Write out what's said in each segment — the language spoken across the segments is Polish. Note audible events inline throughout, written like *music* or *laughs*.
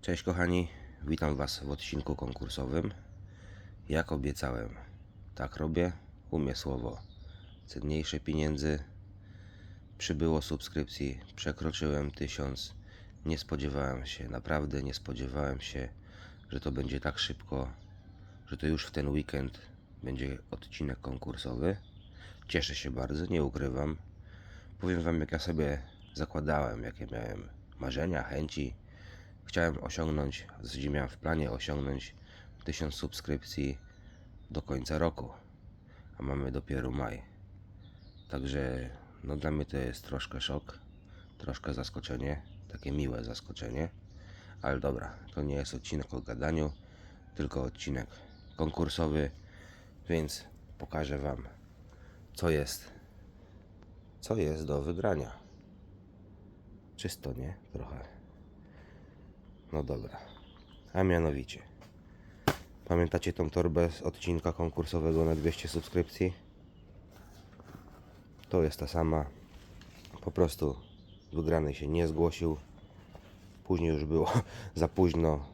Cześć kochani, witam Was w odcinku konkursowym. Jak obiecałem, tak robię. Umie słowo cenniejsze pieniędzy. Przybyło subskrypcji, przekroczyłem tysiąc. Nie spodziewałem się, naprawdę nie spodziewałem się, że to będzie tak szybko, że to już w ten weekend będzie odcinek konkursowy. Cieszę się bardzo, nie ukrywam. Powiem Wam, jak ja sobie zakładałem, jakie miałem marzenia, chęci chciałem osiągnąć, zasadzie miałem w planie osiągnąć 1000 subskrypcji do końca roku, a mamy dopiero maj. Także no dla mnie to jest troszkę szok, troszkę zaskoczenie, takie miłe zaskoczenie. Ale dobra, to nie jest odcinek o gadaniu, tylko odcinek konkursowy, więc pokażę Wam, co jest, co jest do wygrania. Czysto, nie? Trochę. No dobra. A mianowicie. Pamiętacie tą torbę z odcinka konkursowego na 200 subskrypcji? To jest ta sama. Po prostu wygrany się nie zgłosił. Później już było *laughs* za późno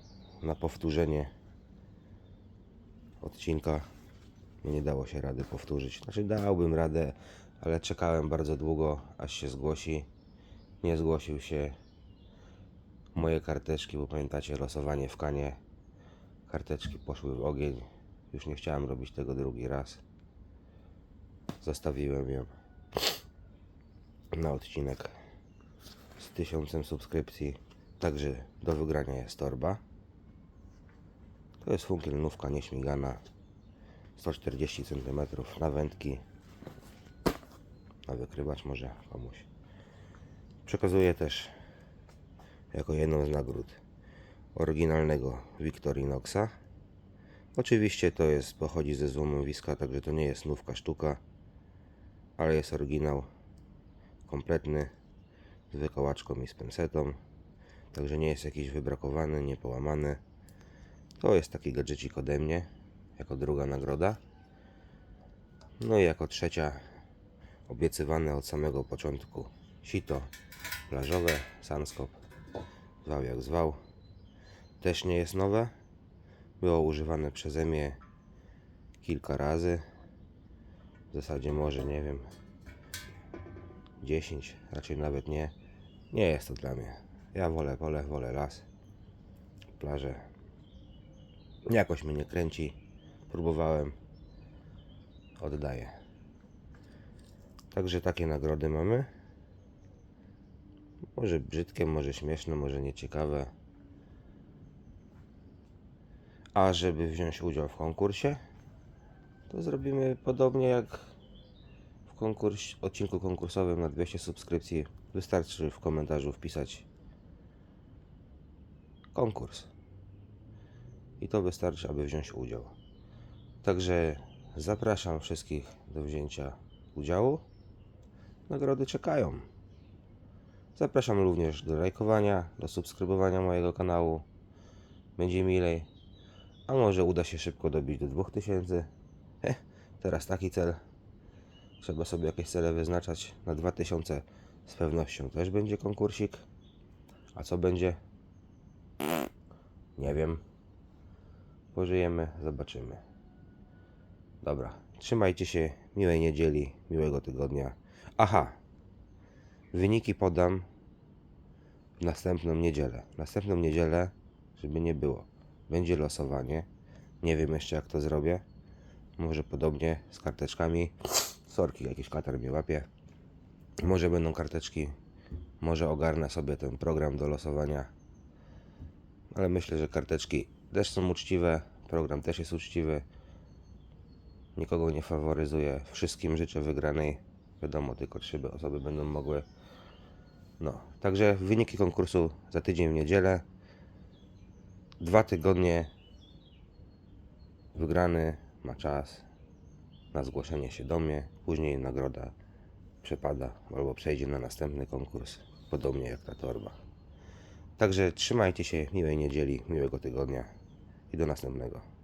na powtórzenie odcinka. Nie dało się rady powtórzyć. Znaczy dałbym radę, ale czekałem bardzo długo, aż się zgłosi. Nie zgłosił się moje karteczki, bo pamiętacie losowanie w kanie. Karteczki poszły w ogień. Już nie chciałem robić tego drugi raz. Zostawiłem ją na odcinek z tysiącem subskrypcji. Także do wygrania jest torba. To jest funkielnówka nieśmigana. 140 cm na wędki. Na wykrywacz może komuś. Przekazuję też jako jedną z nagród oryginalnego Victorinoxa. Oczywiście to jest, pochodzi ze złomowiska, także to nie jest nówka sztuka, ale jest oryginał kompletny z wykołaczką i z pensetą. Także nie jest jakiś wybrakowany, nie połamany. To jest taki gadżecik ode mnie, jako druga nagroda. No i jako trzecia, obiecywane od samego początku sito plażowe, Sanskop, zwał jak zwał. Też nie jest nowe. Było używane przeze mnie kilka razy. W zasadzie może, nie wiem, 10, raczej nawet nie. Nie jest to dla mnie. Ja wolę pole, wolę las, plażę. Jakoś mnie nie kręci. Próbowałem. Oddaję. Także takie nagrody mamy. Może brzydkie, może śmieszne, może nieciekawe. A żeby wziąć udział w konkursie, to zrobimy podobnie jak w konkurs, odcinku konkursowym na 200 subskrypcji. Wystarczy w komentarzu wpisać konkurs. I to wystarczy, aby wziąć udział. Także zapraszam wszystkich do wzięcia udziału. Nagrody czekają. Zapraszam również do lajkowania, do subskrybowania mojego kanału. Będzie milej. A może uda się szybko dobić do 2000. Heh, teraz taki cel. Trzeba sobie jakieś cele wyznaczać. Na 2000 z pewnością też będzie konkursik. A co będzie? Nie wiem. Pożyjemy, zobaczymy. Dobra, trzymajcie się. Miłej niedzieli, miłego tygodnia. Aha, Wyniki podam w następną niedzielę. Następną niedzielę, żeby nie było, będzie losowanie. Nie wiem jeszcze jak to zrobię. Może podobnie z karteczkami. Sorki, jakiś katar mnie łapie. Może będą karteczki. Może ogarnę sobie ten program do losowania. Ale myślę, że karteczki też są uczciwe. Program też jest uczciwy. Nikogo nie faworyzuję. Wszystkim życzę wygranej. Wiadomo, tylko trzy osoby będą mogły no, także wyniki konkursu za tydzień w niedzielę. Dwa tygodnie wygrany ma czas na zgłoszenie się do mnie. Później nagroda przepada albo przejdzie na następny konkurs, podobnie jak ta torba. Także trzymajcie się, miłej niedzieli, miłego tygodnia i do następnego.